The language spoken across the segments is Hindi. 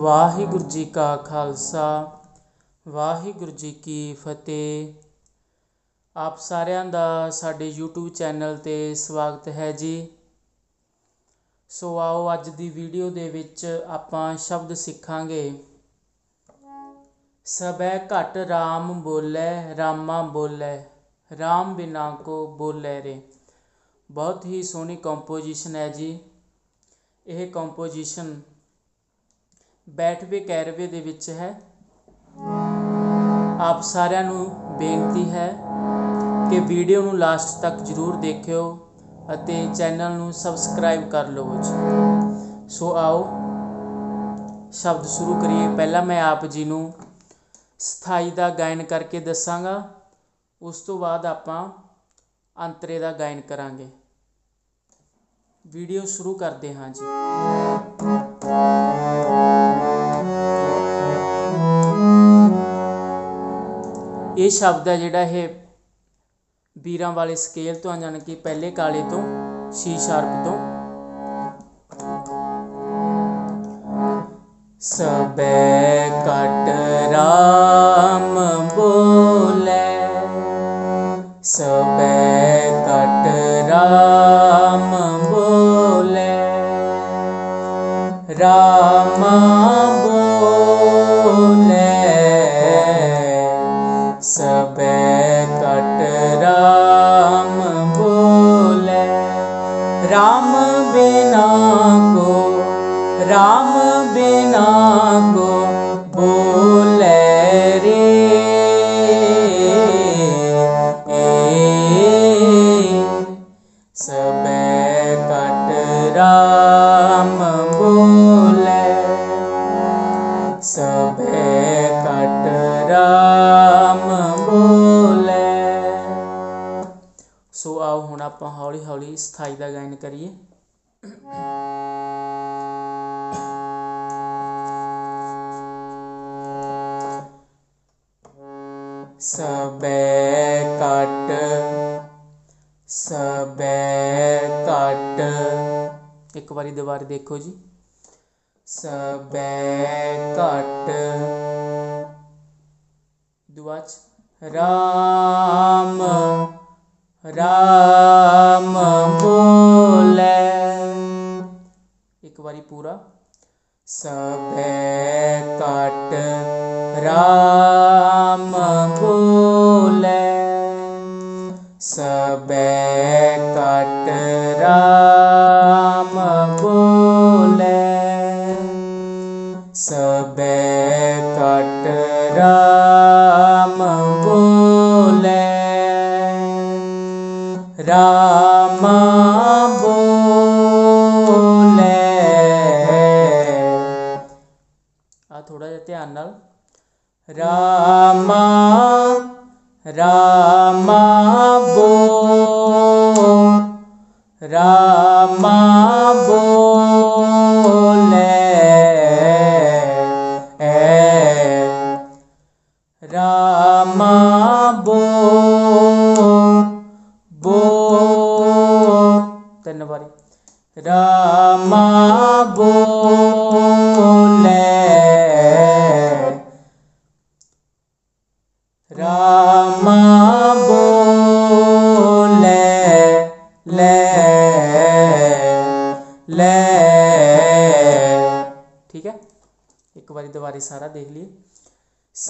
ਵਾਹਿਗੁਰੂ ਜੀ ਕਾ ਖਾਲਸਾ, ਵਾਹਿਗੁਰੂ ਜੀ ਕੀ ਫਤਿਹ। ਆਪ ਸਾਰਿਆਂ ਦਾ ਸਾਡੇ YouTube ਚੈਨਲ ਤੇ ਸਵਾਗਤ ਹੈ ਜੀ। ਸੋ ਆਓ ਅੱਜ ਦੀ ਵੀਡੀਓ ਦੇ ਵਿੱਚ ਆਪਾਂ ਸ਼ਬਦ ਸਿੱਖਾਂਗੇ। ਸਬੈ ਘਟ RAM ਬੋਲੇ, ਰਾਮਾ ਬੋਲੇ RAM ਬਿਨਾ ਕੋ ਬੋਲੇ ਰੇ। ਬਹੁਤ ਹੀ ਸੋਹਣੀ ਕੰਪੋਜੀਸ਼ਨ ਹੈ ਜੀ। ਇਹ ਕੰਪੋਜੀਸ਼ਨ ਬੈਠਵੇ ਕੈਰਵੇ ਦੇ ਵਿੱਚ ਹੈ। ਆਪ ਸਾਰਿਆਂ ਨੂੰ ਬੇਨਤੀ ਹੈ ਕਿ ਵੀਡੀਓ ਨੂੰ ਲਾਸਟ ਤੱਕ ਜ਼ਰੂਰ ਦੇਖਿਓ ਅਤੇ ਚੈਨਲ ਨੂੰ ਸਬਸਕ੍ਰਾਈਬ ਕਰ ਲਵੋ ਜੀ। ਸੋ ਆਓ, ਸ਼ਬਦ ਸ਼ੁਰੂ ਕਰੀਏ। ਪਹਿਲਾਂ ਮੈਂ ਆਪ ਜੀ ਨੂੰ ਸਥਾਈ ਦਾ ਗਾਇਨ ਕਰਕੇ ਦੱਸਾਂਗਾ। ਉਸ ਤੋਂ ਬਾਅਦ ਆਪਾਂ ਅੰਤਰੇ ਦਾ ਗਾਇਨ ਕਰਾਂਗੇ। ਵੀਡੀਓ ਸ਼ੁਰੂ ਕਰਦੇ ਹਾਂ ਜੀ। ਇਹ ਸ਼ਬਦ ਹੈ ਜਿਹੜਾ ਇਹ ਵੀਰਾਂ ਵਾਲੇ ਸਕੇਲ ਤੋਂ ਜਾਣੀ ਕਿ ਪਹਿਲੇ ਕਾਲੇ ਤੋਂ ਸੀ ਸ਼ਾਰਪ ਤੋਂ ਸਬੈ ਕਟ ਰਾਮ ਬੋਲੇ ਸਬੈ ਰਾਮਾ सबे कट सबे कट। एक बारी दोबारा देखो जी। सबे कट। दुआच राम राम बोले। एक बारी पूरा। सबे कट, राम। भूले सब कट राम बोले, सबे कट राम बोले राम बोले। आ, थोड़ा जा ध्यान राम रामा बो रामा बोले रामा बो रामा बो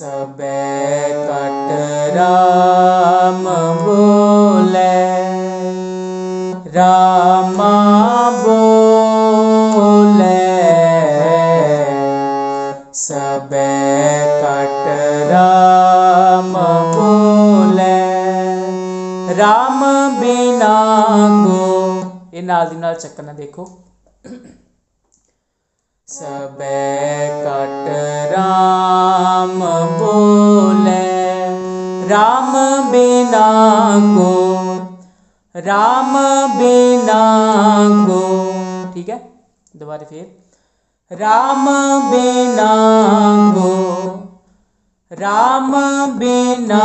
सबे कट राम बोले, रामा बोले सबे कट राम बोले। राम बिना को, ये नाल दी नाल चक्कना देखो। सबे कट राम राम बोले, राम बिना को राम बिना को ठीक है? दोबारा फिर। राम बिना को राम बिना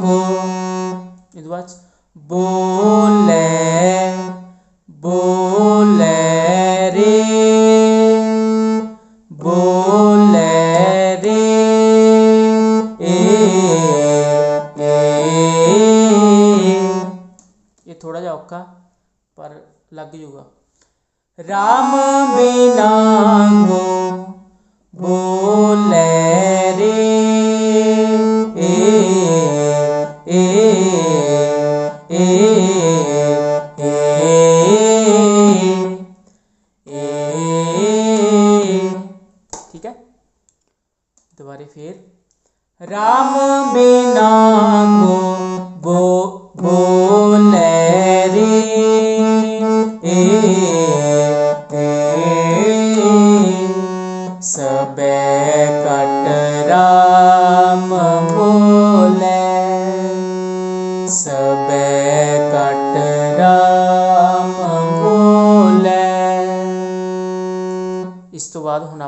को दोबारा बोले बोले। राम बिना हो बोले रे। ए ए ए ठीक है? दोबारा फिर। राम बिना हो बो बो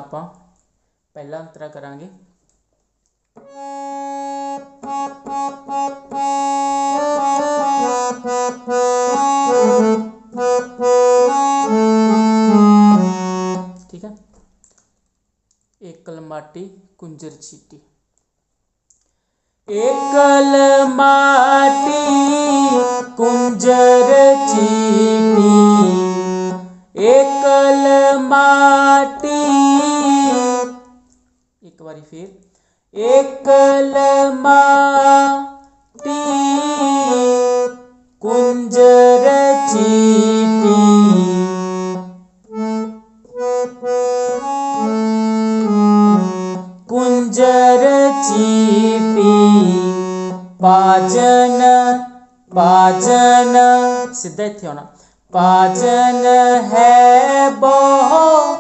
ਆਪਾਂ ਪਹਿਲਾ ਅੰਤਰਾ ਕਰਾਂਗੇ ਠੀਕ ਹੈ ਏਕਲ ਮਾਟੀ ਕੁੰਜਰ ਚੀਟੀ ਏਕਲ ਮਾਟੀ ਕੁੰਜਰ ਚੀਟੀ फिर। एक कुंज रचीपी कुंज रचीपी पाचन पाचन, सिद्ध थे ना पाचन है बहुत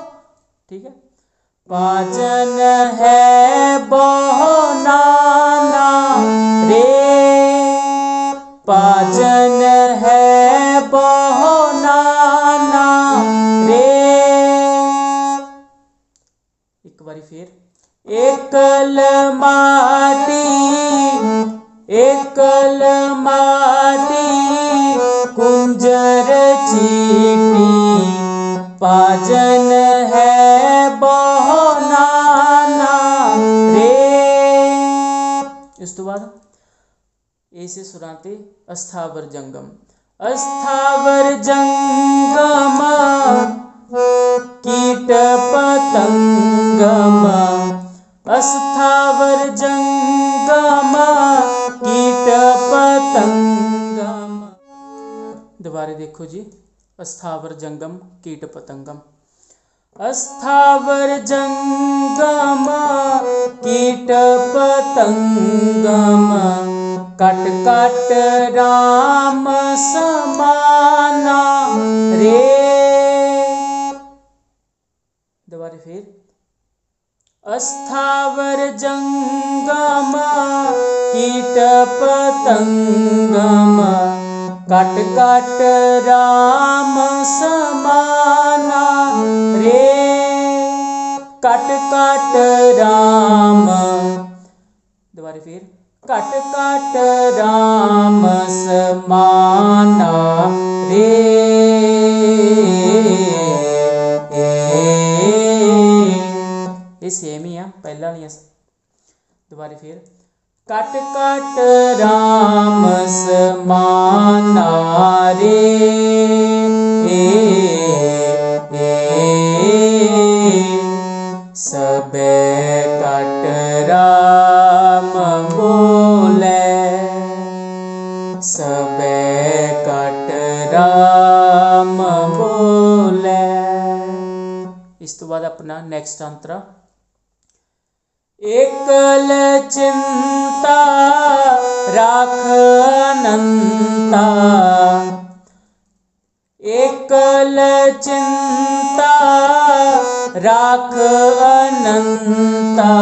ठीक है? पाचन है बहना। ऐसे सुनाते अस्थावर जंगम। अस्थावर जंगम कीट पतंगमा अस्थावर जंगम कीट पतंगमा दोबारा देखो जी, अस्थावर जंगम कीट पतंगम अस्थावर जंगम कीट पतंगमा कट कट राम समाना रे। दोबारे फिर। अस्थावर जंगम, कीट पतंगम कट कट राम समाना रे। कट कट राम कट कट राम समाना रे। ये सेम ही है पहला नहीं है। दोबारा फिर। कट कट राम समाना रे। ए, ए, ए, सब कट राम नेक्स्ट अंतर एकल चिंता राख राखनंता। एकल चिंता राख अनंता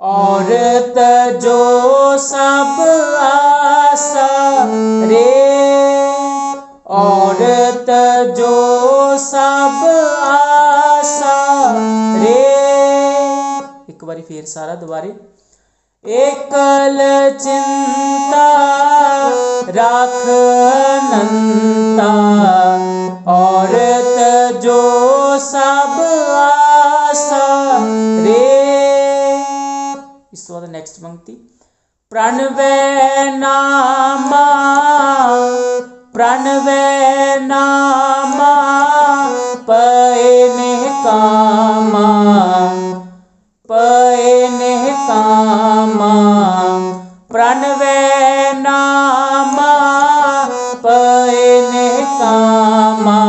औरत जो सब आसा रे फिर सारा दोबारे। एकल चिंता राख नंता औरत जो सब आशा रे। इसके बाद नेक्स्ट पंक्ति। प्रणवय नामा प्रणवय नामा पय निकामा सामा प्रणवे नामा पैन सामा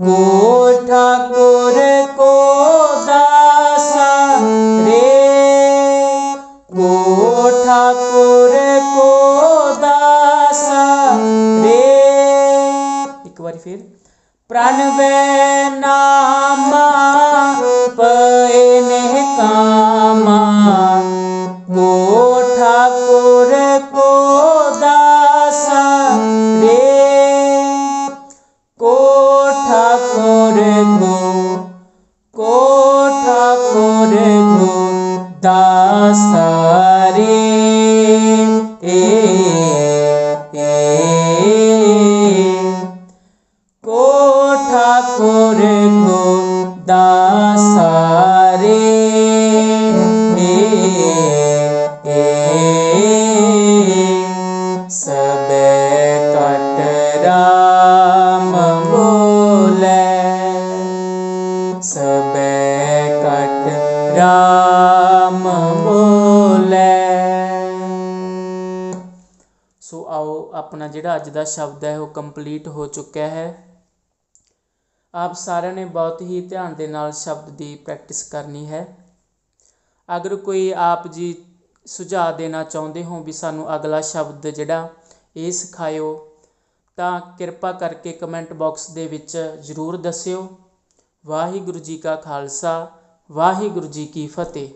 को ठाकुर को दासा रे। को সারে এ কো ঠাকুর গো দাসারে এ ਜਿਹੜਾ ਸ਼ਬਦ ਹੈ, ਉਹ ਕੰਪਲੀਟ ਹੋ ਚੁੱਕਿਆ ਹੈ। ਆਪ ਸਾਰਿਆਂ ਨੇ ਬਹੁਤ ਹੀ ਧਿਆਨ ਦੇ ਨਾਲ ਸ਼ਬਦ ਦੀ ਪ੍ਰੈਕਟਿਸ ਕਰਨੀ ਹੈ। ਅਗਰ ਕੋਈ ਆਪ ਜੀ ਸੁਝਾਅ ਦੇਣਾ ਚਾਹੁੰਦੇ ਹੋ ਵੀ ਸਾਨੂੰ ਅਗਲਾ ਸ਼ਬਦ ਜਿਹੜਾ ਇਹ ਸਿਖਾਇਓ, ਤਾਂ ਕਿਰਪਾ ਕਰਕੇ ਕਮੈਂਟ ਬਾਕਸ ਦੇ ਵਿੱਚ ਜ਼ਰੂਰ ਦੱਸਿਓ। ਵਾਹਿਗੁਰੂ ਜੀ ਕਾ ਖਾਲਸਾ, ਵਾਹਿਗੁਰੂ ਜੀ ਕੀ ਫਤਿਹ।